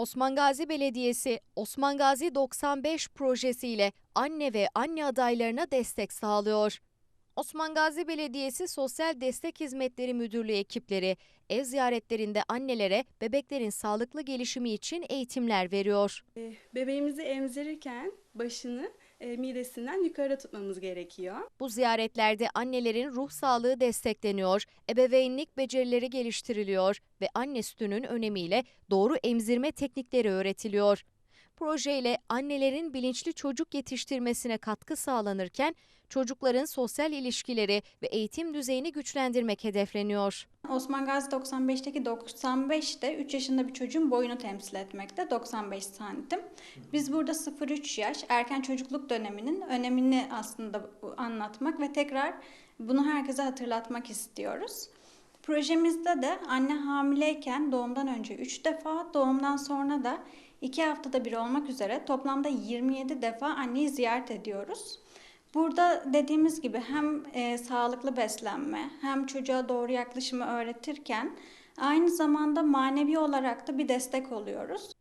Osman Gazi Belediyesi Osman Gazi 95 projesiyle anne ve anne adaylarına destek sağlıyor. Osman Gazi Belediyesi Sosyal Destek Hizmetleri Müdürlüğü ekipleri ev ziyaretlerinde annelere bebeklerin sağlıklı gelişimi için eğitimler veriyor. Bebeğimizi emzirirken başını e, midesinden yukarı tutmamız gerekiyor. Bu ziyaretlerde annelerin ruh sağlığı destekleniyor, ebeveynlik becerileri geliştiriliyor ve anne sütünün önemiyle doğru emzirme teknikleri öğretiliyor. Projeyle annelerin bilinçli çocuk yetiştirmesine katkı sağlanırken çocukların sosyal ilişkileri ve eğitim düzeyini güçlendirmek hedefleniyor. Osman Gazi 95'teki 95 de 3 yaşında bir çocuğun boyunu temsil etmekte 95 santim. Biz burada 0-3 yaş erken çocukluk döneminin önemini aslında anlatmak ve tekrar bunu herkese hatırlatmak istiyoruz. Projemizde de anne hamileyken doğumdan önce 3 defa, doğumdan sonra da 2 haftada bir olmak üzere toplamda 27 defa anneyi ziyaret ediyoruz. Burada dediğimiz gibi hem e, sağlıklı beslenme hem çocuğa doğru yaklaşımı öğretirken aynı zamanda manevi olarak da bir destek oluyoruz.